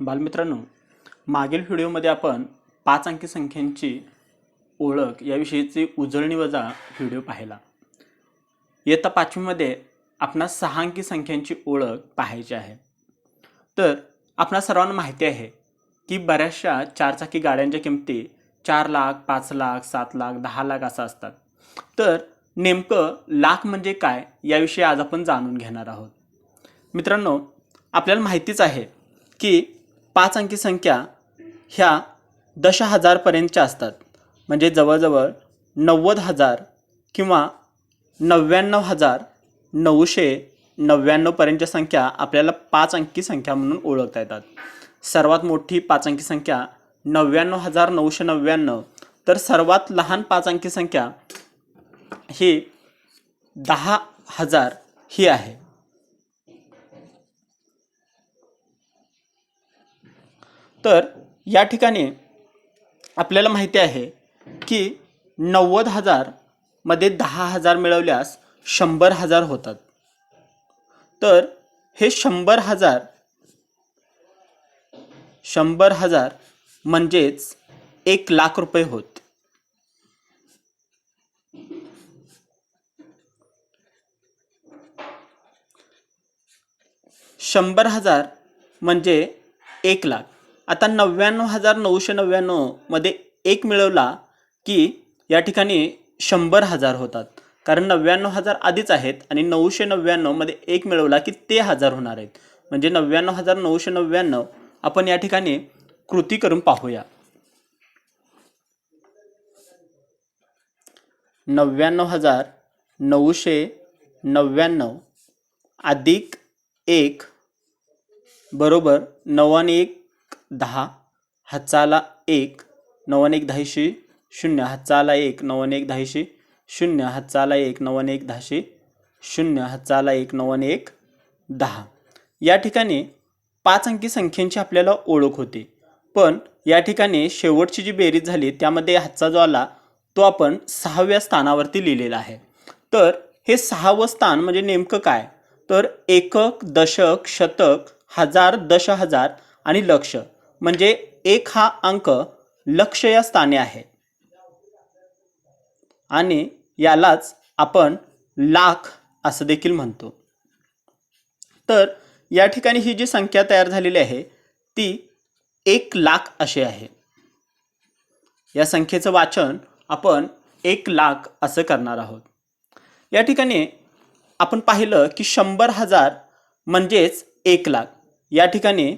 बालमित्रांनो मागील व्हिडिओमध्ये आपण पाच अंकी संख्यांची ओळख याविषयीची उजळणी वजा व्हिडिओ पाहिला. इयत्ता पाचवीमध्ये आपणास सहा अंकी संख्यांची ओळख पाहायची आहे. तर आपणा सर्वांना माहिती आहे की बऱ्याचशा चारचाकी गाड्यांच्या किमती चार लाख पाच लाख सात लाख दहा लाख असं असतात. तर नेमकं लाख म्हणजे काय याविषयी आज आपण जाणून घेणार आहोत. मित्रांनो आपल्याला माहितीच आहे की पाच अंकी संख्या ह्या दश हजारपर्यंतच्या असतात. म्हणजे जवळजवळ नव्वद हजार किंवा नव्याण्णव हजार नऊशे नव्याण्णवपर्यंतच्या संख्या आपल्याला पाच अंकी संख्या म्हणून ओळखता येतात. सर्वात मोठी पाच अंकी संख्या नव्याण्णव हजार नऊशे नव्याण्णव. तर सर्वात लहान पाच अंकी संख्या ही दहा हजार ही आहे. तर या ठिकाणी आपल्याला माहिती आहे की नव्वद हजारमध्ये दहा हजार मिळवल्यास शंभर हजार होतात. तर हे शंभर हजार शंभर हजार म्हणजेच एक लाख रुपये होत. शंभर हजार म्हणजे एक लाख. आता नव्याण्णव हजार नऊशे नव्याण्णवमध्ये एक मिळवला की या ठिकाणी शंभर हजार होतात. कारण नव्याण्णव हजार आधीच आहेत आणि नऊशे नव्याण्णवमध्ये एक मिळवला की ते हजार होणार आहेत. म्हणजे नव्याण्णव हजार नऊशे नव्याण्णव आपण या ठिकाणी कृती करून पाहूया. नव्याण्णव हजार नऊशे नव्याण्णव अधिक एक बरोबर नव्वाने एक दहा हाताला एक नव्वाने एक दहाशे शून्य हाताला एक नव्वाने एक दहाशे शून्य हाताला एक नव्वाने एक दहाशे शून्य हाताला एक नव्वाने एक दहा. या ठिकाणी पाच अंकी संख्येची आपल्याला ओळख होती. पण या ठिकाणी शेवटची जी बेरीज झाली त्यामध्ये हातचा जो आला तो आपण सहाव्या स्थानावरती लिहिलेला आहे. तर हे सहावं स्थान म्हणजे नेमकं काय? तर एकक दशक शतक हजार दश हजार आणि लक्ष. म्हणजे एक हा अंक लक्ष या स्थानी आहे. आणि यालाच आपण लाख असं देखील म्हणतो. तर या ठिकाणी ही जी संख्या तयार झालेली आहे ती एक लाख अशी आहे. या संख्येचं वाचन आपण एक लाख असं करणार आहोत. या ठिकाणी आपण पाहिलं की शंभर हजार म्हणजेच एक लाख. या ठिकाणी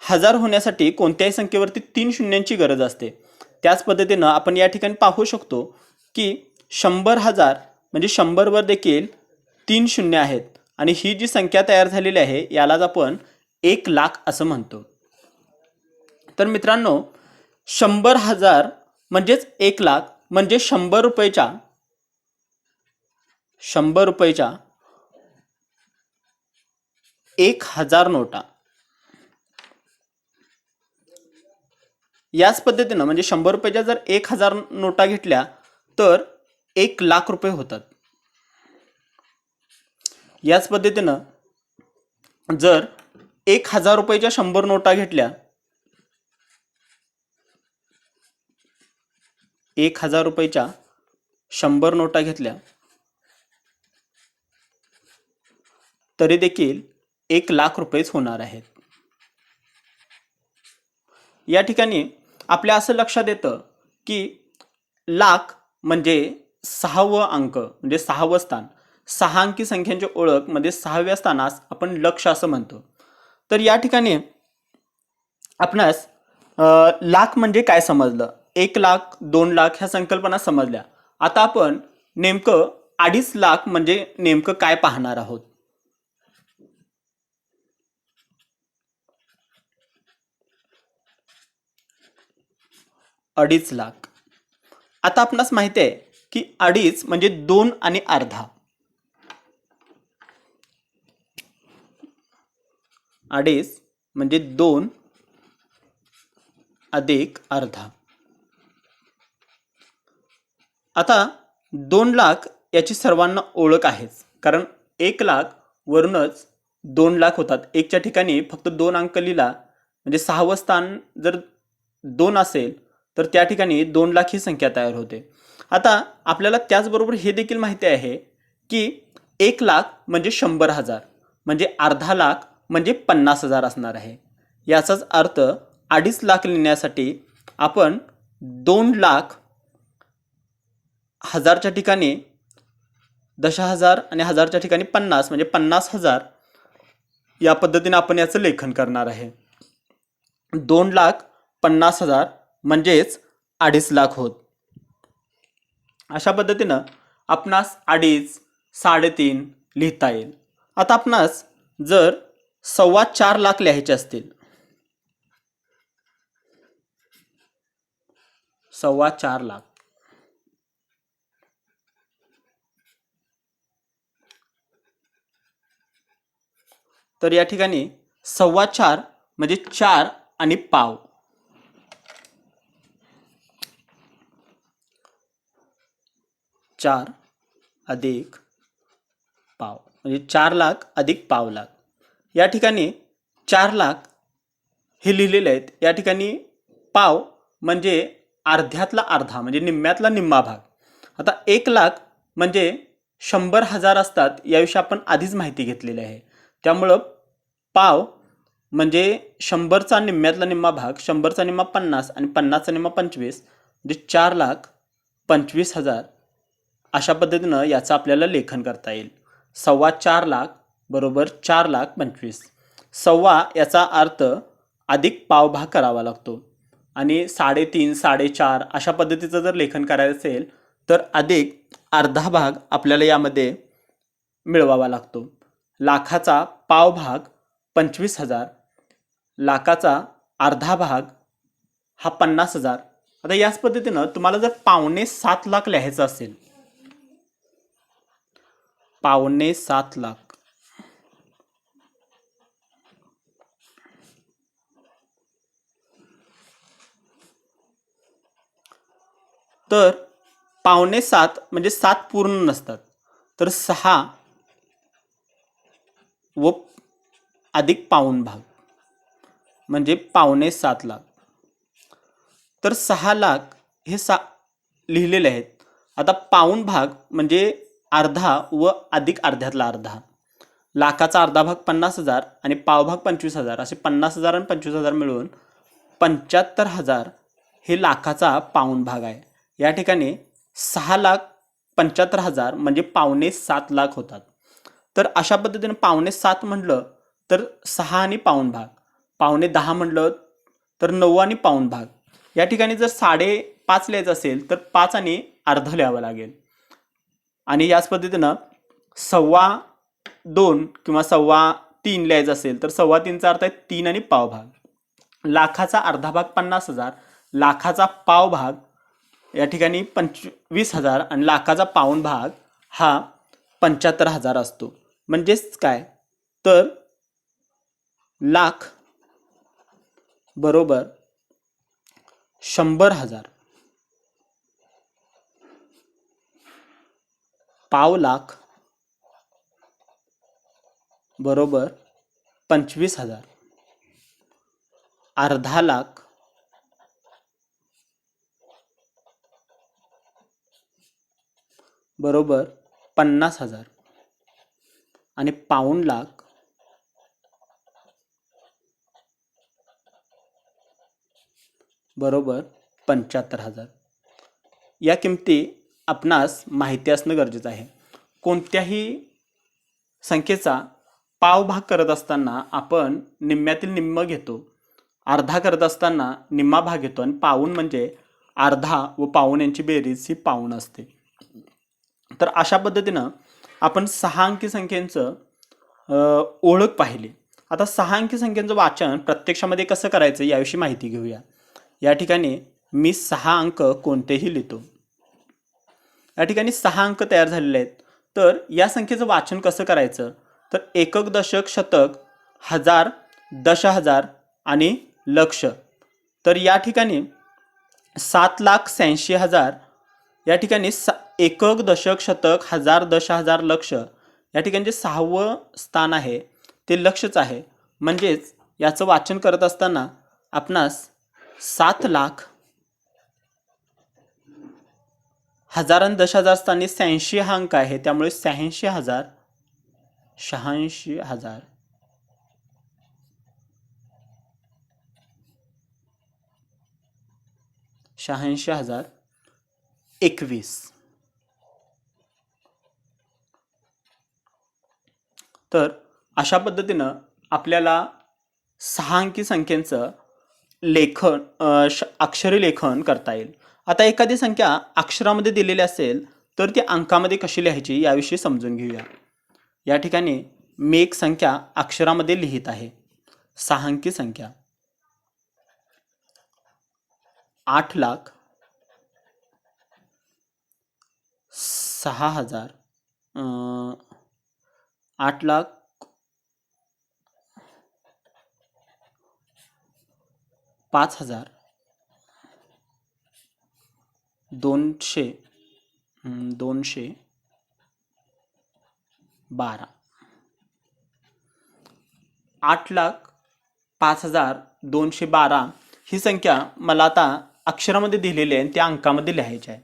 हजार होण्यासाठी कोणत्याही संख्येवरती तीन शून्यांची गरज असते. त्याच पद्धतीनं आपण या ठिकाणी पाहू शकतो की शंभर हजार म्हणजे शंभरवर देखील तीन शून्य आहेत. आणि ही जी संख्या तयार झालेली आहे यालाच आपण एक लाख असं म्हणतो. तर मित्रांनो शंभर हजार म्हणजेच एक लाख म्हणजे शंभर रुपयेच्या शंभर रुपयेच्या एक हजार नोटा. याच पद्धतीनं म्हणजे शंभर रुपयाच्या जर एक हजार नोटा घेतल्या तर एक लाख रुपये होतात. याच पद्धतीनं जर एक हजार रुपयाच्या शंभर नोटा घेतल्या एक हजार रुपयाच्या शंभर नोटा घेतल्या तरी देखील एक लाख रुपयेच होणार आहेत. या ठिकाणी आपल्या असं लक्षात येतं की लाख म्हणजे सहावं अंक म्हणजे सहावं स्थान. सहा अंकी संख्यांची ओळख म्हणजे सहाव्या स्थानास आपण लक्ष असं म्हणतो. तर या ठिकाणी आपणास लाख म्हणजे काय समजलं? एक लाख दोन लाख ह्या संकल्पना समजल्या. आता आपण नेमकं अडीच लाख म्हणजे नेमकं काय पाहणार आहोत? अडीच लाख. आता आपणास माहिती आहे की अडीच म्हणजे दोन आणि अर्धा. अडीच म्हणजे दोन अधिक अर्धा. आता दोन लाख याची सर्वांना ओळख आहेच. कारण एक लाख वरूनच दोन लाख होतात. एकच्या ठिकाणी फक्त दोन अंक लिहिला. म्हणजे सहावं स्थान जर दोन असेल तर त्या ठिकाणी दोन लाख ही संख्या तयार होते. आता आपल्याला त्याचबरोबर हे देखील माहिती आहे की एक लाख म्हणजे शंभर हजार म्हणजे अर्धा लाख म्हणजे पन्नास हजार असणार आहे. याचाच अर्थ अडीच लाख लिहिण्यासाठी आपण दोन लाख हजारच्या ठिकाणी दशा हजार आणि हजारच्या ठिकाणी पन्नास म्हणजे पन्नास हजार या पद्धतीने आपण याचं लेखन करणार आहे. दोन लाख पन्नास हजार म्हणजेच अडीच लाख होत. अशा पद्धतीनं आपणास अडीच साडेतीन लिहिता येईल. आता आपणास जर सव्वा चार लाख लिहायचे असतील सव्वा चार लाख. तर या ठिकाणी सव्वा चार म्हणजे चार आणि पाव. चार अधिक पाव. म्हणजे चार लाख अधिक पाव लाख. या ठिकाणी चार लाख हे लिहिलेले आहेत. या ठिकाणी पाव म्हणजे अर्ध्यातला अर्धा म्हणजे निम्म्यातला निम्मा भाग. आता एक लाख म्हणजे शंभर हजार असतात याविषयी आपण आधीच माहिती घेतलेली आहे. त्यामुळं पाव म्हणजे शंभरचा निम्म्यातला निम्मा भाग शंभरचा निम्मा पन्नास आणि पन्नासचा निम्मा पंचवीस म्हणजे चार लाख पंचवीस हजार अशा पद्धतीनं याचं आपल्याला लेखन करता येईल. सव्वा चार लाख बरोबर चार लाख पंचवीस. सव्वा याचा अर्थ अधिक पावभाग करावा लागतो. आणि साडेतीन साडेचार अशा पद्धतीचं जर लेखन करायचं असेल तर अधिक अर्धा भाग आपल्याला यामध्ये मिळवावा लागतो. लाखाचा पावभाग पंचवीस हजार. लाखाचा अर्धा भाग हा पन्नास हजार. आता याच पद्धतीनं तुम्हाला जर पावणे सात लाख लिहायचं असेल पावणे सात लाख. तर पावणे सात म्हणजे सात पूर्ण नसतात. तर सहा व अधिक पाऊण भाग. म्हणजे पावणे सात लाख. तर सहा लाख हे सा लिहिलेले आहेत. आता पाऊण भाग म्हणजे अर्धा व अधिक अर्ध्यातला अर्धा. लाखाचा अर्धा भाग पन्नास हजार आणि पावभाग पंचवीस हजार. असे पन्नास हजार आणि पंचवीस हजार मिळून पंच्याहत्तर हजार हे लाखाचा पाऊण भाग आहे. या ठिकाणी सहा लाख पंच्याहत्तर हजार म्हणजे पावणे सात लाख होतात. तर अशा पद्धतीने पावणे सात म्हटलं तर सहा आणि पाऊण भाग. पावणे दहा म्हटलं तर नऊ आणि पाऊण भाग. या ठिकाणी जर साडेपाच लिहायचं असेल तर पाच आणि अर्ध लिहावं लागेल. आणि याच पद्धतीनं सव्वा दोन किंवा सव्वा तीन लिहायचं असेल तर सव्वा तीनचा अर्थ आहे तीन आणि पाव भाग. लाखाचा अर्धा भाग पन्नास हजार लाखाचा पाव भाग या ठिकाणी पंचवीस हजार आणि लाखाचा पाऊण भाग हा पंच्याहत्तर हजार असतो. म्हणजेच काय? तर लाख बरोबर शंभर हजार. पाव लाख बरोबर पंचवीस हजार. अर्धा लाख बरोबर पन्नास हजार. आणि पाऊण लाख बरोबर पंच्याहत्तर हजार. या किमती आपणास माहिती असणं गरजेचं आहे. कोणत्याही संख्येचा पाव भाग करत असताना आपण निम्म्यातील निम्म घेतो. अर्धा करत असताना निम्मा भाग घेतो आणि पाऊण म्हणजे अर्धा व पाऊण यांची बेरीज ही पाऊण असते. तर अशा पद्धतीनं आपण सहा अंकी संख्येचं ओळख पाहिली. आता सहा अंकी संख्येचं वाचन प्रत्यक्षामध्ये कसं करायचं याविषयी माहिती घेऊया. या ठिकाणी मी सहा अंक कोणतेही लिहितो. या ठिकाणी सहा अंक तयार झालेले आहेत. तर या संख्येचं वाचन कसं करायचं? तर एकक दशक शतक हजार दश हजार आणि लक्ष. तर या ठिकाणी सात लाख शहाऐंशी हजार या ठिकाणी सा एकक दशक शतक हजार दश हजार लक्ष या ठिकाणी जे सहावं स्थान आहे ते लक्षच आहे. म्हणजेच याचं वाचन करत असताना आपणास सात लाख हजार आणि दश हजार स्थानी शहाऐंशी हा अंक आहे. त्यामुळे शहाऐंशी हजार शहाऐंशी हजार. शहाऐंशी हजार एकवीस. तर अशा पद्धतीनं आपल्याला सहा अंकी संख्येचं लेखन श अक्षरी लेखन करता येईल. आता एखादी संख्या अक्षरामध्ये दिलेली असेल तर ती अंकामध्ये कशी लिहायची याविषयी समजून घेऊया. या ठिकाणी मी एक संख्या अक्षरामध्ये लिहित आहे. सहा अंकी संख्या. आठ लाख सहा हजार आठ लाख पाच हजार दोनशे दोनशे बारा. आठ लाख पाच हजार दोनशे बारा ही संख्या मला आता अक्षरामध्ये दिलेली आहे आणि त्या अंकामध्ये लिहायची आहे.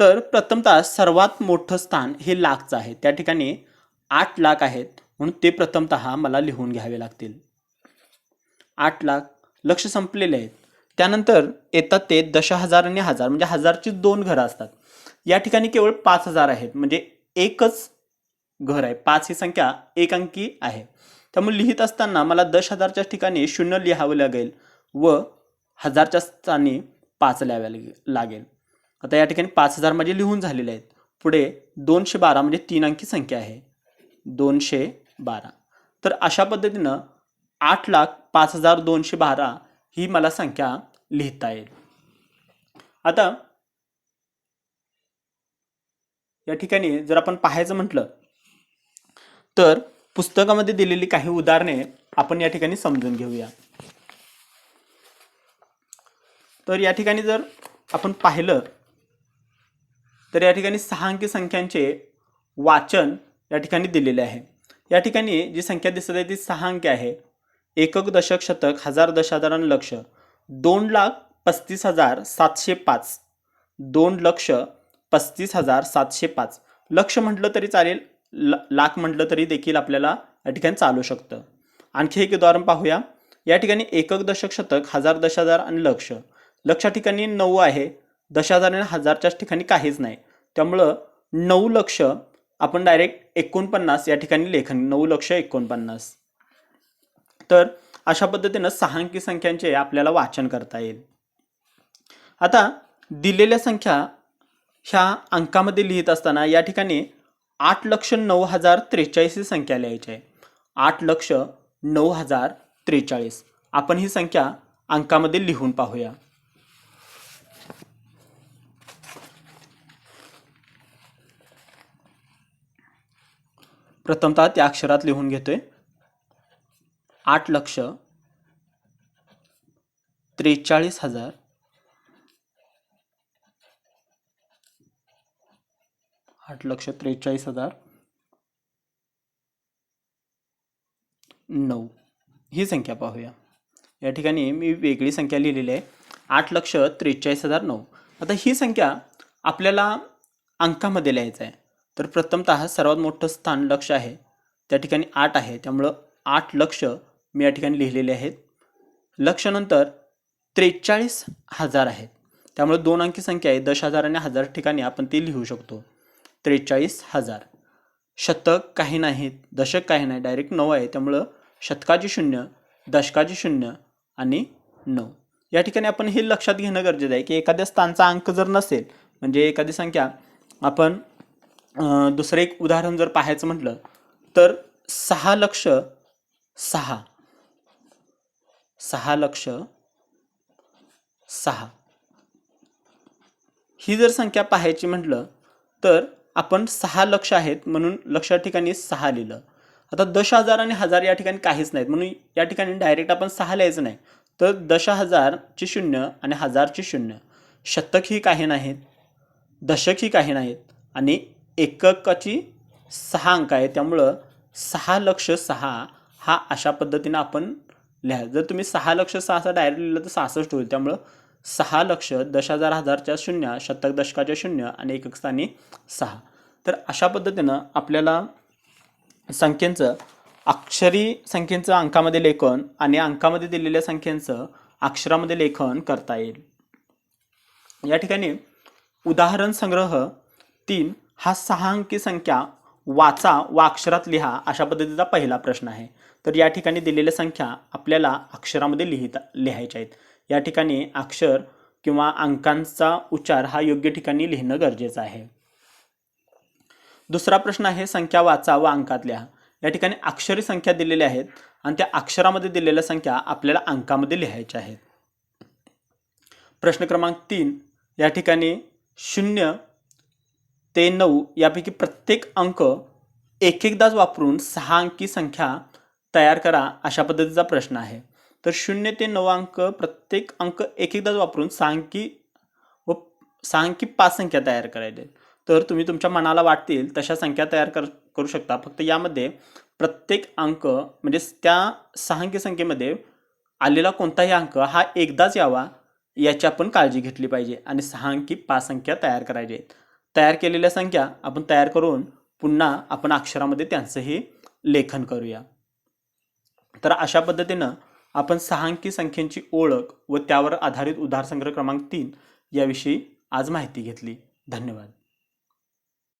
तर प्रथमतः सर्वात मोठं स्थान हे लाखचं आहे. त्या ठिकाणी आठ लाख आहेत म्हणून ते प्रथमतः मला लिहून घ्यावे लागतील. आठ लाख लक्ष संपलेले आहेत. त्यानंतर येतात ते दश हजार आणि हजार म्हणजे हजारची दोन घरं असतात. या ठिकाणी केवळ पाच हजार आहेत म्हणजे एकच घर आहे. पाच ही संख्या एक अंकी आहे. त्यामुळे लिहित असताना मला दश हजारच्या ठिकाणी शून्य लिहावं लागेल व हजारच्या स्थानी पाच लिहाव्या लागेल. आता या ठिकाणी पाच हजार माझे लिहून झालेले आहेत. पुढे दोनशे बारा म्हणजे तीन अंकी संख्या आहे. दोनशे बारा. तर अशा पद्धतीनं आठ लाख पाच हजार दोनशे बारा ही मला संख्या लिहिता येईल. आता या ठिकाणी जर आपण पाहायचं म्हटलं तर पुस्तकामध्ये दिलेली काही उदाहरणे आपण या ठिकाणी समजून घेऊया. तर या ठिकाणी जर आपण पाहिलं तर या ठिकाणी सहा अंकी संख्यांचे वाचन या ठिकाणी दिलेले आहे. या ठिकाणी जी संख्या दिसत आहे ती सहा अंकी आहे. एकक दशक शतक हजार दश हजार आणि लक्ष. दोन लाख पस्तीस हजार सातशे पाच. दोन लक्ष पस्तीस हजार सातशे पाच. लक्ष म्हटलं तरी चालेल ल लाख म्हटलं तरी देखील आपल्याला या ठिकाणी चालू शकतं. आणखी एक उदाहरण पाहूया. या ठिकाणी एकक दशक शतक हजार दश हजार आणि लक्ष. लक्ष ठिकाणी नऊ आहे. दश आणि हजारच्याच ठिकाणी काहीच नाही. त्यामुळं नऊ लक्ष आपण डायरेक्ट एकोणपन्नास या ठिकाणी लेखन नऊ लक्ष एकोणपन्नास. तर अशा पद्धतीनं सहा अंकी संख्यांचे आपल्याला वाचन करता येईल. आता दिलेल्या संख्या ह्या अंकामध्ये लिहित असताना या ठिकाणी आठ लक्ष नऊ हजार त्रेचाळीस ही संख्या लिहायची आहे. आठ लक्ष नऊ हजार त्रेचाळीस. आपण ही संख्या अंकामध्ये लिहून पाहूया. प्रथमतः त्या अक्षरात लिहून घेतोय. आठ लक्ष त्रेचाळीस हजार आठ लक्ष त्रेचाळीस हजार नऊ. ही संख्या पाहूया. या ठिकाणी मी वेगळी संख्या लिहिलेली आहे. आठ लक्ष त्रेचाळीस हजार नऊ. आता ही संख्या आपल्याला अंकामध्ये लिहायचं आहे. तर प्रथमतः सर्वात मोठं स्थान लक्ष आहे. त्या ठिकाणी आठ आहे. त्यामुळं आठ लक्ष मी या ठिकाणी लिहिलेले आहेत. लक्षनंतर त्रेचाळीस हजार आहेत. त्यामुळे दोन अंकी संख्या आहे. दश हजार आणि हजार ठिकाणी आपण ती लिहू शकतो. त्रेचाळीस हजार. शतक काही नाहीत दशक काही नाही डायरेक्ट नऊ आहे. त्यामुळं शतकाची शून्य दशकाची शून्य आणि नऊ. या ठिकाणी आपण हे लक्षात घेणं गरजेचं आहे की एखाद्या स्थानचा अंक जर नसेल म्हणजे एखादी संख्या आपण दुसरं एक उदाहरण जर पाहायचं म्हटलं तर सहा लक्ष सहा. सहा लक्ष सहा. ही जर संख्या पाहायची म्हटलं तर आपण सहा लक्ष आहेत म्हणून लक्ष ठिकाणी सहा लिहिलं. आता दश हजार आणि हजार या ठिकाणी काहीच नाहीत म्हणून या ठिकाणी डायरेक्ट आपण सहा लिहायचं नाही. तर दश हजारचे शून्य आणि हजारचे शून्य. शतक ही काही नाहीत दशक ही काही नाहीत आणि एककाची सहा अंक आहे त्यामुळं सहा लक्ष सहा हा अशा पद्धतीनं आपण लिहा. जर तुम्ही सहा लक्ष सहा असं डायरेक्ट लिहिलं तर सहासष्ट होईल. त्यामुळं सहा लक्ष दश हजार हजारच्या शून्य शतक दशकाच्या शून्य आणि एकक स्थानी सहा. तर अशा पद्धतीनं आपल्याला संख्येचं अक्षरी संख्येचं अंकामध्ये लेखन आणि अंकामध्ये दिलेल्या संख्येचं अक्षरामध्ये लेखन करता येईल. या ठिकाणी उदाहरण संग्रह तीन हा सहा अंकी संख्या वाचा वा अक्षरात लिहा अशा पद्धतीचा पहिला प्रश्न आहे. तर या ठिकाणी दिलेल्या संख्या आपल्याला अक्षरामध्ये लिहिता लिहायच्या आहेत. या ठिकाणी अक्षर किंवा अंकांचा उच्चार हा योग्य ठिकाणी लिहिणं गरजेचं आहे. दुसरा प्रश्न आहे संख्या वाचा व अंकात लिहा या ठिकाणी अक्षरी संख्या दिलेल्या आहेत आणि त्या अक्षरामध्ये दिलेल्या संख्या आपल्याला अंकामध्ये लिहायच्या आहेत. प्रश्न क्रमांक तीन या ठिकाणी शून्य ते नऊ यापैकी प्रत्येक अंक एक एकदाच वापरून सहा अंकी संख्या तयार करा अशा पद्धतीचा प्रश्न आहे. तर शून्य ते नऊ अंक प्रत्येक अंक एक एकदाच वापरून सहा अंकी व सहा अंकी पाच संख्या तयार करायचे. आहेत. तर तुम्ही तुमच्या मनाला वाटतील तशा संख्या तयार कर करू शकता. फक्त यामध्ये प्रत्येक अंक म्हणजे त्या सहा अंकी संख्येमध्ये आलेला कोणताही अंक हा एकदाच यावा याची आपण काळजी घेतली पाहिजे आणि सहा अंकी पाच संख्या तयार करायचे. आहेत तयार केलेल्या संख्या आपण तयार करून पुन्हा आपण अक्षरामध्ये त्यांचंही लेखन करूया. तर अशा पद्धतीनं आपण सहा अंकी संख्येची ओळख व त्यावर आधारित उदाहरसंग्रह क्रमांक तीन याविषयी आज माहिती घेतली. धन्यवाद.